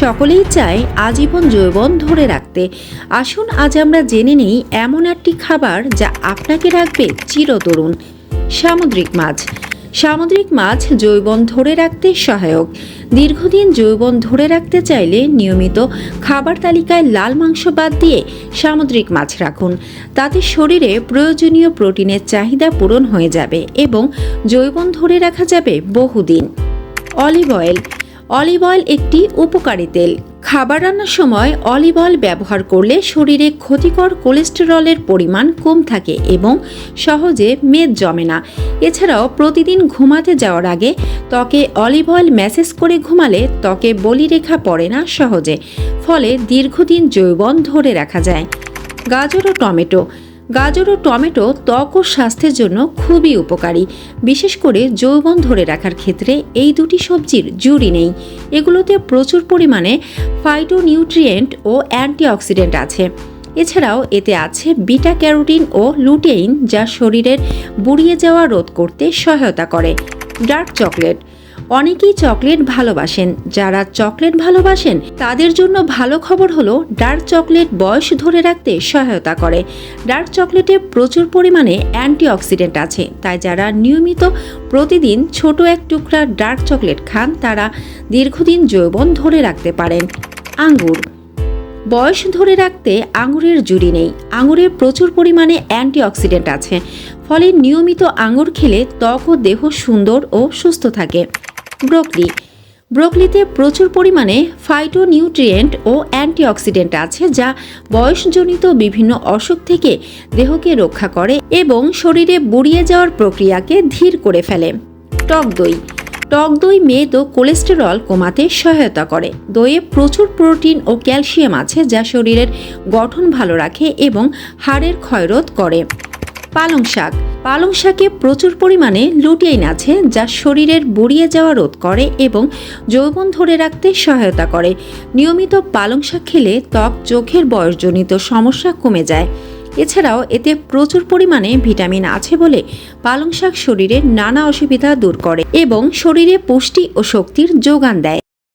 সকলেই চায় আজীবন যৌবন ধরে রাখতে। আসুন, আজ আমরা জেনে নিই এমন একটি খাবার যা আপনাকে রাখবে চিরতরুণ। সামুদ্রিক মাছ। সামুদ্রিক মাছ যৌবন ধরে রাখতে সহায়ক। দীর্ঘদিন যৌবন ধরে রাখতে চাইলে নিয়মিত খাবার তালিকায় লাল মাংস বাদ দিয়ে সামুদ্রিক মাছ রাখুন। তাতে শরীরে প্রয়োজনীয় প্রোটিনের চাহিদা পূরণ হয়ে যাবে এবং যৌবন ধরে রাখা যাবে বহুদিন। Olive oil. অলিভ অয়েল একটি উপকারী তেল। খাবার রান্নার সময় অলিভ অয়েল ব্যবহার করলে শরীরে ক্ষতিকর কোলেস্টেরলের পরিমাণ কম থাকে এবং সহজে মেদ জমে না। এছাড়াও প্রতিদিন ঘুমাতে যাওয়ার আগে ত্বকে অলিভ অয়েল ম্যাসেজ করে ঘুমালে ত্বকে বলিরেখা পড়ে না সহজে, ফলে দীর্ঘদিন যৌবন ধরে রাখা যায়। গাজর ও টমেটো গাজর ও টমেটো ত্বক ও স্বাস্থ্যের জন্য খুবই উপকারী। বিশেষ করে যৌবন ধরে রাখার ক্ষেত্রে এই দুটি সবজির জুড়ি নেই। এগুলোতে প্রচুর পরিমাণে ফাইটোনিউট্রিয়েন্ট ও অ্যান্টিঅক্সিডেন্ট আছে। এছাড়াও এতে আছে বিটা ক্যারোটিন ও লুটেইন যা শরীরের বুড়িয়ে যাওয়া রোধ করতে সহায়তা করে। ডার্ক চকলেট অনেকেই চকলেট ভালোবাসেন। যারা চকলেট ভালোবাসেন, তাদের জন্য ভালো খবর হলো, ডার্ক চকলেট বয়স ধরে রাখতে সহায়তা করে। ডার্ক চকলেটে প্রচুর পরিমাণে অ্যান্টিঅক্সিডেন্ট আছে। তাই যারা নিয়মিত প্রতিদিন ছোট এক টুকরা ডার্ক চকলেট খান, তারা দীর্ঘদিন যৌবন ধরে রাখতে পারেন। আঙ্গুর। বয়স ধরে রাখতে আঙুরের জুড়ি নেই। আঙুরে প্রচুর পরিমাণে অ্যান্টিঅক্সিডেন্ট আছে। ফলে নিয়মিত আঙুর খেলে ত্বক ও দেহ সুন্দর ও সুস্থ থাকে। ব্রোকলি। ব্রোকলিতে প্রচুর পরিমাণে ফাইটোনিউট্রিয়েন্ট ও অ্যান্টিঅক্সিডেন্ট আছে যা বয়সজনিত বিভিন্ন অসুখ থেকে দেহকে রক্ষা করে এবং শরীরে বুড়িয়ে যাওয়ার প্রক্রিয়াকে ধীর করে ফেলে। টক দই। টক দই মেদ ও কোলেস্টেরল কমাতে সহায়তা করে। দইয়ে প্রচুর প্রোটিন ও ক্যালসিয়াম আছে যা শরীরের গঠন ভালো রাখে এবং হাড়ের ক্ষয়রোধ করে। পালং শাক। পালং শাকে প্রচুর পরিমাণে লুটিয়াইন আছে যা শরীরের বুড়িয়ে যাওয়া রোধ করে এবং যৌবন ধরে রাখতে সহায়তা করে। নিয়মিত পালং শাক খেলে ত্বক, চোখের বয়সজনিত সমস্যা কমে যায়। এছাড়াও এতে প্রচুর পরিমাণে ভিটামিন আছে বলে পালং শাক শরীরের নানা অসুবিধা দূর করে এবং শরীরে পুষ্টি ও শক্তির যোগান দেয়।